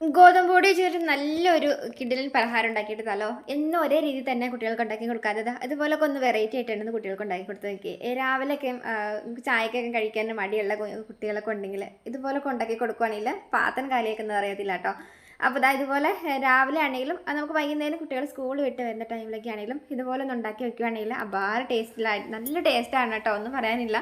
ഗോതമ്പ് പൊടി വെച്ചിട്ട് നല്ലൊരു കിഡിലിൻ പലഹാരം ഉണ്ടാക്കിയിട്ട് തലോ. എന്നും ഒരേ രീതി തന്നെ കുട്ടികൾക്ക് ഉണ്ടാക്കി കൊടുക്കാതെ അതുപോലൊക്കെ ഒന്ന് വെറൈറ്റി ആയിട്ടാണ് കുട്ടികൾക്ക് ഉണ്ടാക്കി കൊടുത്ത് നോക്കി രാവിലെയൊക്കെ ചായക്കൊക്കെ കഴിക്കാൻ മടിയുള്ള കുട്ടികളൊക്കെ ഉണ്ടെങ്കിൽ ഇതുപോലൊക്കെ ഉണ്ടാക്കി കൊടുക്കുവാണെങ്കിൽ പാത്തൻ കാലിയൊക്കെ ഒന്നും അറിയത്തില്ല കേട്ടോ. അപ്പോൾ ഇതാ ഇതുപോലെ രാവിലെ ആണെങ്കിലും നമുക്ക് വൈകുന്നേരം കുട്ടികൾ സ്കൂൾ വിട്ട് വരുന്ന ടൈമിലൊക്കെ ആണെങ്കിലും ഇതുപോലെ ഒന്ന് ഉണ്ടാക്കി വെക്കുകയാണെങ്കിൽ അപാര ടേസ്റ്റിലായി നല്ല ടേസ്റ്റാണ് കേട്ടോ ഒന്നും പറയാനില്ല.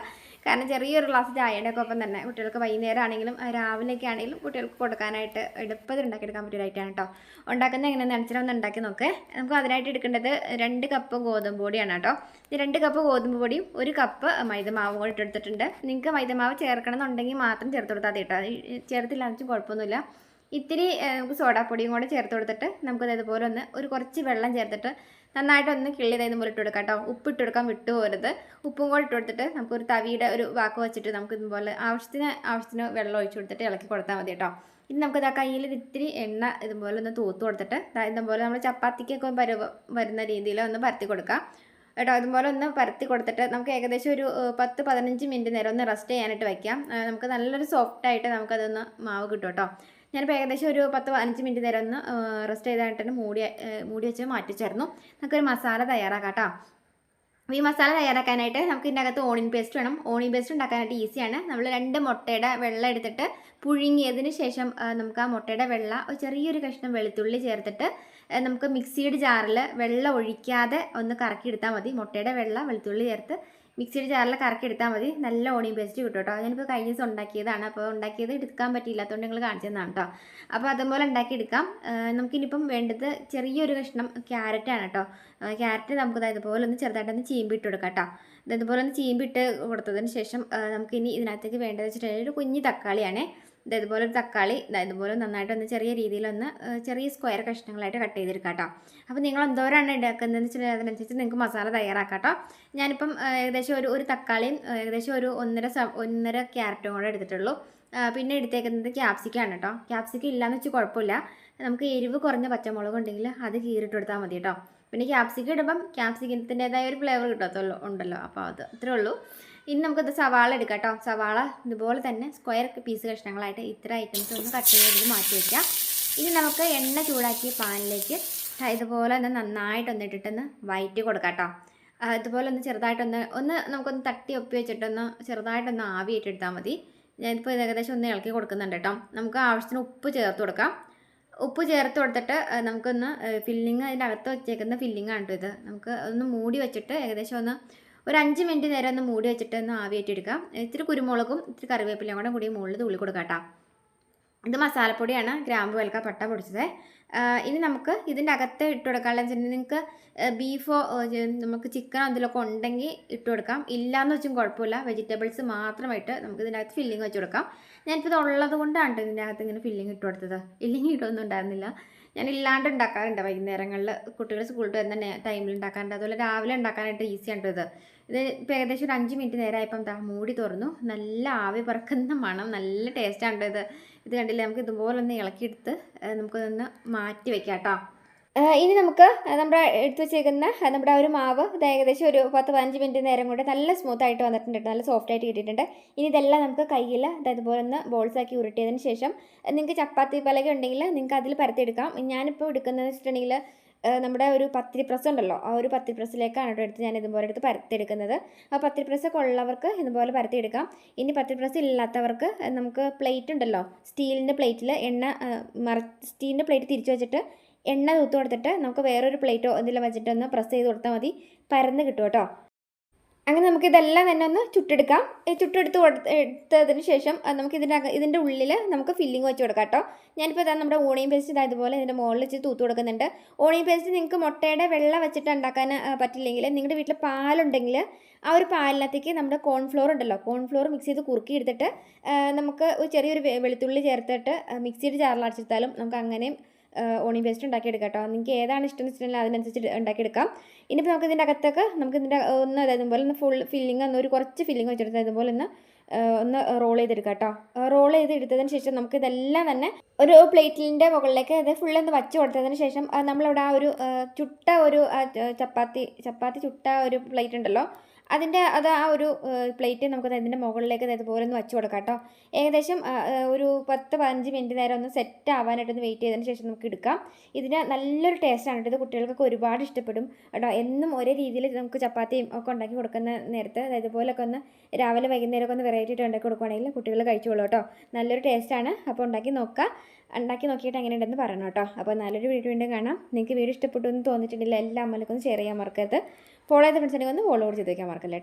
കാരണം ചെറിയൊരു ഗ്ലാസ് ചായയുടെ ഒക്കെ ഒപ്പം തന്നെ കുട്ടികൾക്ക് വൈകുന്നേരം ആണെങ്കിലും രാവിലെയൊക്കെ ആണെങ്കിലും കുട്ടികൾക്ക് കൊടുക്കാനായിട്ട് എളുപ്പത്തിൽ പറ്റിയ ഐറ്റമാണ് കേട്ടോ. ഉണ്ടാക്കുന്നത് എങ്ങനെയാണെന്ന് വെച്ചാൽ ഒന്ന് ഉണ്ടാക്കി നോക്കേ. നമുക്ക് അതിനായിട്ട് എടുക്കേണ്ടത് രണ്ട് കപ്പ് ഗോതമ്പ് പൊടിയാണ് കേട്ടോ. ഈ രണ്ട് കപ്പ് ഗോതമ്പ് പൊടിയും ഒരു കപ്പ് മൈദമാവും കൂടി ഇട്ടെടുത്തിട്ടുണ്ട് നിങ്ങൾക്ക് മൈദമാവ് ചേർക്കണം എന്നുണ്ടെങ്കിൽ മാത്രം ചേർത്ത് കൊടുത്താൽ കേട്ടോ. ചേർത്തില്ലാന്ന് വെച്ചാൽ കുഴപ്പമൊന്നുമില്ല. ഇത്തിരി നമുക്ക് സോഡാപ്പൊടിയും കൂടെ ചേർത്ത് കൊടുത്തിട്ട് നമുക്കത് ഇതുപോലെ ഒന്ന് ഒരു കുറച്ച് വെള്ളം ചേർത്തിട്ട് നന്നായിട്ട് ഒന്ന് കിള്ളി തൈന്ന് പോലെ ഇട്ട് കൊടുക്കാം കേട്ടോ. ഉപ്പ് ഇട്ട് കൊടുക്കാൻ വിട്ടുപോരുത് ഉപ്പും കൂടെ ഇട്ട് കൊടുത്തിട്ട് നമുക്കൊരു തവിയുടെ ഒരു വാക്ക് വെച്ചിട്ട് നമുക്ക് ഇതുപോലെ ആവശ്യത്തിന് ആവശ്യത്തിന് വെള്ളം ഒഴിച്ച് കൊടുത്തിട്ട് ഇളക്കി കൊടുത്താൽ മതി കേട്ടോ. ഇനി നമുക്ക് ആ കയ്യിൽ ഇത്തിരി എണ്ണ ഇതുപോലെ ഒന്ന് തൂത്ത് കൊടുത്തിട്ട് ഇതുപോലെ നമ്മൾ ചപ്പാത്തിക്കൊക്കെ പരുവ വരുന്ന രീതിയിൽ ഒന്ന് പരത്തി കൊടുക്കാം. കേട്ടോ അതുപോലെ ഒന്ന് പരത്തി കൊടുത്തിട്ട് നമുക്ക് ഏകദേശം ഒരു പത്ത് പതിനഞ്ച് മിനിറ്റ് നേരം ഒന്ന് റെസ്റ്റ് ചെയ്യാനായിട്ട് വയ്ക്കാം. നമുക്ക് നല്ലൊരു സോഫ്റ്റായിട്ട് നമുക്കതൊന്ന് മാവ് കിട്ടും കേട്ടോ. ഞാനിപ്പോൾ ഏകദേശം ഒരു പത്ത് പതിനഞ്ച് മിനിറ്റ് നേരം ഒന്ന് റെസ്റ്റ് ചെയ്തായിട്ട് മൂടി മൂടി വെച്ച് മാറ്റിച്ചായിരുന്നു നമുക്കൊരു മസാല തയ്യാറാക്കാം കേട്ടോ അപ്പോൾ ഈ മസാല തയ്യാറാക്കാനായിട്ട് നമുക്ക് ഇതിന്റെ അകത്ത് ഓണിയൻ പേസ്റ്റ് വേണം. ഓണിയൻ പേസ്റ്റ് ഉണ്ടാക്കാനായിട്ട് ഈസിയാണ് നമ്മൾ രണ്ട് മുട്ടയുടെ വെള്ളം എടുത്തിട്ട് പുഴുങ്ങിയതിന് ശേഷം നമുക്ക് ആ മുട്ടയുടെ വെള്ള ഒരു ചെറിയൊരു കഷ്ണം വെളുത്തുള്ളി ചേർത്തിട്ട് നമുക്ക് മിക്സിയുടെ ജാറിൽ വെള്ളം ഒഴിക്കാതെ ഒന്ന് കറക്കി എടുത്താൽ മതി. മുട്ടയുടെ വെള്ള വെളുത്തുള്ളി ചേർത്ത് മിക്സിയുടെ ജാറിൽ കറക്കി എടുത്താൽ മതി. നല്ല ഓണിയൻ പേസ്റ്റ് കിട്ടും കേട്ടോ. ഞാനിപ്പോൾ കഴിഞ്ഞ ദിവസം ഉണ്ടാക്കിയതാണ്. അപ്പോൾ ഉണ്ടാക്കിയത് എടുക്കാൻ പറ്റിയില്ലാത്തതുകൊണ്ട് നിങ്ങൾ കാണിച്ചു തന്നാണ് കേട്ടോ. അപ്പോൾ അതുപോലെ ഉണ്ടാക്കിയെടുക്കാം നമുക്കിനിപ്പം വേണ്ടത് ചെറിയൊരു കഷ്ണം ക്യാരറ്റാണ് കേട്ടോ. ക്യാരറ്റ് നമുക്ക് ഇതുപോലെ ഒന്ന് ചെറുതായിട്ടൊന്ന് ചീമ്പിട്ട് കൊടുക്കാം കേട്ടോ. ഇത് ഇതുപോലെ ഒന്ന് ചീമ്പിട്ട് കൊടുത്തതിന് ശേഷം നമുക്കിനി ഇതിനകത്തേക്ക് വേണ്ടത് വെച്ചിട്ടുണ്ടെങ്കിൽ ഒരു കുഞ്ഞ് തക്കാളിയാണേ. ഇത് ഇതുപോലെ തക്കാളി ഇതാ ഇതുപോലെ നന്നായിട്ടൊന്ന് ചെറിയ രീതിയിലൊന്ന് ചെറിയ സ്ക്വയർ കഷ്ണങ്ങളായിട്ട് കട്ട് ചെയ്തെടുക്കാം കേട്ടോ അപ്പോൾ നിങ്ങൾ എന്തോരാണ് ഉണ്ടാക്കുന്നതെന്ന് വെച്ചാൽ അതിനനുസരിച്ച് നിങ്ങൾക്ക് മസാല തയ്യാറാക്കാം കേട്ടോ ഞാനിപ്പം ഏകദേശം ഒരു ഒരു തക്കാളിയും ഏകദേശം ഒരു ഒന്നര ഒന്നര ക്യാരറ്റും കൂടെ എടുത്തിട്ടുള്ളൂ. പിന്നെ എടുത്തേക്കുന്നത് ക്യാപ്സിക്കാണ് കേട്ടോ ക്യാപ്സിക്ക ഇല്ലയെന്ന് വെച്ചാൽ കുഴപ്പമില്ല. നമുക്ക് എരിവ് കുറഞ്ഞ പച്ചമുളക് ഉണ്ടെങ്കിൽ അത് കീറിട്ട് കൊടുത്താൽ മതി കേട്ടോ പിന്നെ ക്യാപ്സിക്കം ഇടുമ്പം ക്യാപ്സിക്കത്തിന്റെതായ ഒരു ഫ്ലേവർ കിട്ടത്തുള്ളൂ ഉണ്ടല്ലോ. അപ്പോൾ അത് അത്രേ ഉള്ളൂ. ഇനി നമുക്കത് സവാള എടുക്കാം കേട്ടോ സവാള ഇതുപോലെ തന്നെ സ്ക്വയർ പീസ് കഷ്ണങ്ങളായിട്ട് ഇത്ര ഐറ്റംസ് ഒന്ന് കട്ട് ചെയ്ത് മാറ്റി വയ്ക്കാം ഇനി നമുക്ക് എണ്ണ ചൂടാക്കിയ പാനിലേക്ക് ഇതുപോലെ ഒന്ന് നന്നായിട്ടൊന്ന് ഇട്ടിട്ടൊന്ന് വയറ്റി കൊടുക്കാം കേട്ടോ ഇതുപോലെ ഒന്ന് ചെറുതായിട്ടൊന്ന് ഒന്ന് നമുക്കൊന്ന് തട്ടി ഒപ്പി വെച്ചിട്ടൊന്ന് ചെറുതായിട്ടൊന്ന് ആവി ഇട്ടെടുത്താൽ മതി. ഞാനിപ്പോൾ ഏകദേശം ഒന്ന് ഇളക്കി കൊടുക്കുന്നുണ്ട് കേട്ടോ നമുക്ക് ആവശ്യത്തിന് ഉപ്പ് ചേർത്ത് കൊടുക്കാം. ഉപ്പ് ചേർത്ത് കൊടുത്തിട്ട് നമുക്കൊന്ന് ഫില്ലിങ് അതിന്റെ അകത്ത് വെച്ചേക്കുന്ന ഫില്ലിങ്ങാണ് കേട്ടോ ഇത്. നമുക്ക് ഒന്ന് മൂടി വെച്ചിട്ട് ഏകദേശം ഒന്ന് ഒരു അഞ്ച് മിനിറ്റ് നേരം ഒന്ന് മൂടി വെച്ചിട്ട് ഒന്ന് ആവിയേറ്റെടുക്കാം ഇത്തിരി കുരുമുളകും ഇത്തിരി കറിവേപ്പിലയും കൂടെ കൂടി മുകളിൽ തുള്ളി കൊടുക്കാം കേട്ടോ. ഇത് മസാലപ്പൊടിയാണ് ഗ്രാമ്പു വെൽക്ക പട്ട പൊടിച്ചത്. ഇനി നമുക്ക് ഇതിന്റെ അകത്ത് ഇട്ട് കൊടുക്കാനുള്ള വെച്ചിട്ടുണ്ടെങ്കിൽ നിങ്ങൾക്ക് ബീഫോ നമുക്ക് ചിക്കനോ എന്തെങ്കിലുമൊക്കെ ഉണ്ടെങ്കിൽ ഇട്ട് കൊടുക്കാം. ഇല്ലയെന്ന് വെച്ചും കുഴപ്പമില്ല. വെജിറ്റബിൾസ് മാത്രമായിട്ട് നമുക്ക് ഇതിന്റെ അകത്ത് ഫില്ലിങ് വെച്ച് കൊടുക്കാം. ഞാനിപ്പോൾ ഉള്ളത് കൊണ്ടാണ് ഇതിന്റെ അകത്ത് ഇങ്ങനെ ഫില്ലിങ് ഇട്ട് കൊടുത്തത്. ഇല്ലെങ്കിൽ ഇടൊന്നും ഉണ്ടായിരുന്നില്ല. ഞാൻ ഇല്ലാണ്ട് ഉണ്ടാക്കാറുണ്ട് വൈകുന്നേരങ്ങളിൽ കുട്ടികൾ സ്കൂളിൽ വരുന്ന ടൈമിൽ ഉണ്ടാക്കാറുണ്ട്. അതുപോലെ രാവിലെ ഉണ്ടാക്കാനായിട്ട് ഈസിയാണ് ഇത്. ഇത് ഇപ്പോൾ ഏകദേശം ഒരു അഞ്ച് മിനിറ്റ് നേരമായപ്പം താ മൂടി തുറന്നു. നല്ല ആവി പറക്കുന്ന മണം നല്ല ടേസ്റ്റാണ് ഇത്. ഇത് കണ്ടില്ലേ? നമുക്ക് ഇതുപോലെ ഒന്ന് ഇളക്കിയെടുത്ത് നമുക്കൊന്ന് മാറ്റി വെക്കാം കേട്ടോ. ഇനി നമുക്ക് നമ്മുടെ എടുത്ത് വെച്ചേക്കുന്ന നമ്മുടെ ഒരു മാവ് ഇത് ഏകദേശം ഒരു പത്ത് പതിനഞ്ച് മിനിറ്റ് നേരം കൊണ്ട് നല്ല സ്മൂത്ത് ആയിട്ട് വന്നിട്ടുണ്ട് നല്ല സോഫ്റ്റ് ആയിട്ട് കിട്ടിയിട്ടുണ്ട്. ഇനി ഇതെല്ലാം നമുക്ക് കയ്യിൽ ഇതുപോലെ ഒന്ന് ബോൾസ് ആക്കി ഉരുട്ടിയതിന് ശേഷം നിങ്ങൾക്ക് ചപ്പാത്തി പലക ഉണ്ടെങ്കിൽ നിങ്ങൾക്ക് അതിൽ പരത്തിയെടുക്കാം. ഞാനിപ്പോൾ എടുക്കുന്നതെന്ന് വെച്ചിട്ടുണ്ടെങ്കിൽ നമ്മുടെ ഒരു പത്തിരി പ്രസ് ഉണ്ടല്ലോ ആ ഒരു പത്തിരി പ്രസ്സിലേക്കാണ് കേട്ടോ എടുത്ത് ഞാൻ ഇതുപോലെ എടുത്ത് പരത്തിയെടുക്കുന്നത്. ആ പത്തിരി പ്രസ്സൊക്കെ ഉള്ളവർക്ക് ഇതുപോലെ പരത്തിയെടുക്കാം. ഇനി പത്തിരി പ്രസ് ഇല്ലാത്തവർക്ക് നമുക്ക് പ്ലേറ്റ് ഉണ്ടല്ലോ സ്റ്റീലിന്റെ പ്ലേറ്റിൽ എണ്ണ മറ സ്റ്റീലിന്റെ പ്ലേറ്റ് തിരിച്ചു വെച്ചിട്ട് എണ്ണ തൂത്ത് കൊടുത്തിട്ട് നമുക്ക് വേറൊരു പ്ലേറ്റോ എന്തെങ്കിലും വെച്ചിട്ടൊന്ന് പ്രസ് ചെയ്ത് കൊടുത്താൽ മതി. പരന്ന് കിട്ടും കേട്ടോ. അങ്ങനെ നമുക്ക് ഇതെല്ലാം തന്നെ ഒന്ന് ചുട്ടെടുക്കാം. ചുട്ടെടുത്ത് എടുത്തതിന് ശേഷം നമുക്ക് ഇതിന്റെ ഇതിന്റെ ഉള്ളിൽ നമുക്ക് ഫില്ലിങ് വെച്ച് കൊടുക്കാം കേട്ടോ. ഞാനിപ്പോൾ ഇതാ നമ്മുടെ ഓണിയൻ പേസ്റ്റ് ഇതാ ഇതുപോലെ ഇതിന്റെ മുകളിൽ വെച്ച് തൂത്ത് കൊടുക്കുന്നുണ്ട്. ഓണിയൻ പേസ്റ്റ് നിങ്ങൾക്ക് മുട്ടയുടെ വെള്ള വെച്ചിട്ട് ഉണ്ടാക്കാൻ പറ്റില്ലെങ്കിൽ നിങ്ങളുടെ വീട്ടിൽ പാലുണ്ടെങ്കിൽ ആ ഒരു പാലിനകത്തേക്ക് നമ്മുടെ കോൺഫ്ലോർ ഉണ്ടല്ലോ കോൺഫ്ലോർ മിക്സ് ചെയ്ത് കുറുക്കി എടുത്തിട്ട് നമുക്ക് ചെറിയൊരു വെളുത്തുള്ളി ചേർത്തിട്ട് മിക്സിയുടെ ജാറിൽ നമുക്ക് അങ്ങനെയും ഓണിയൻ പേസ്റ്റ് ഉണ്ടാക്കിയെടുക്കാം കേട്ടോ. നിങ്ങൾക്ക് ഏതാണ് ഇഷ്ടം എന്ന് വെച്ചിട്ടുണ്ടെങ്കിൽ അതിനനുസരിച്ച് ഉണ്ടാക്കിയെടുക്കാം. ഇനിയിപ്പോൾ നമുക്ക് ഇതിന്റെ അകത്തൊക്കെ നമുക്ക് ഇതിന്റെ ഒന്ന് അതായത് പോലെ ഒന്ന് ഫുൾ ഫില്ലിങ് ഒന്ന് ഒരു കുറച്ച് ഫില്ലിങ് അതായത് പോലെ ഒന്ന് ഒന്ന് റോൾ ചെയ്തെടുക്കാം കേട്ടോ. റോൾ ചെയ്ത് എടുത്തതിന് ശേഷം നമുക്ക് ഇതെല്ലാം തന്നെ ഒരു പ്ലേറ്റിന്റെ മുകളിലേക്ക് അത് ഫുൾ ഒന്ന് വച്ച് കൊടുത്തതിന് ശേഷം നമ്മളിവിടെ ആ ഒരു ചുട്ട ഒരു ചപ്പാത്തി ചപ്പാത്തി ചുട്ട ഒരു പ്ലേറ്റ് ഉണ്ടല്ലോ. അതിന്റെ അത് ആ ഒരു പ്ലേറ്റ് നമുക്ക് അതിന്റെ മുകളിലേക്ക് ഇതുപോലെ ഒന്ന് വെച്ച് കൊടുക്കാം കേട്ടോ. ഏകദേശം ഒരു പത്ത് പതിനഞ്ച് മിനിറ്റ് നേരം ഒന്ന് സെറ്റ് ആവാനായിട്ടൊന്ന് വെയിറ്റ് ചെയ്തതിന് ശേഷം നമുക്ക് എടുക്കാം. ഇതിന് നല്ലൊരു ടേസ്റ്റാണ് ഇത് കുട്ടികൾക്കൊക്കെ ഒരുപാട് ഇഷ്ടപ്പെടും കേട്ടോ. എന്നും ഒരേ രീതിയിൽ നമുക്ക് ചപ്പാത്തിയും ഒക്കെ ഉണ്ടാക്കി കൊടുക്കുന്ന നേരത്ത് അതായത് ഇതുപോലൊക്കെ ഒന്ന് രാവിലെ വൈകുന്നേരമൊക്കെ ഒന്ന് വെറൈറ്റി ആയിട്ട് ഉണ്ടാക്കി കൊടുക്കുകയാണെങ്കിൽ കുട്ടികൾ കഴിച്ചോളൂ കേട്ടോ. നല്ലൊരു ടേസ്റ്റാണ് അപ്പോൾ ഉണ്ടാക്കി നോക്കുക ഉണ്ടാക്കി നോക്കിയിട്ട് എങ്ങനെ ഉണ്ടെന്ന് പറയണം കേട്ടോ. അപ്പോൾ നല്ലൊരു വീഡിയോ വീണ്ടും കാണാം. നിങ്ങൾക്ക് വീഡിയോ ഇഷ്ടപ്പെട്ടു എന്ന് തോന്നിയിട്ടുണ്ടെങ്കിൽ എല്ലാ അമ്മലൊക്കെ ഒന്ന് ഷെയർ ചെയ്യാൻ മറക്കരുത്. ഫോളോ ചെയ്ത ഫ്രണ്ട്സിനെ ഒന്ന് ഫോളോ ചെയ്ത് വയ്ക്കാൻ മറക്കല്ലേ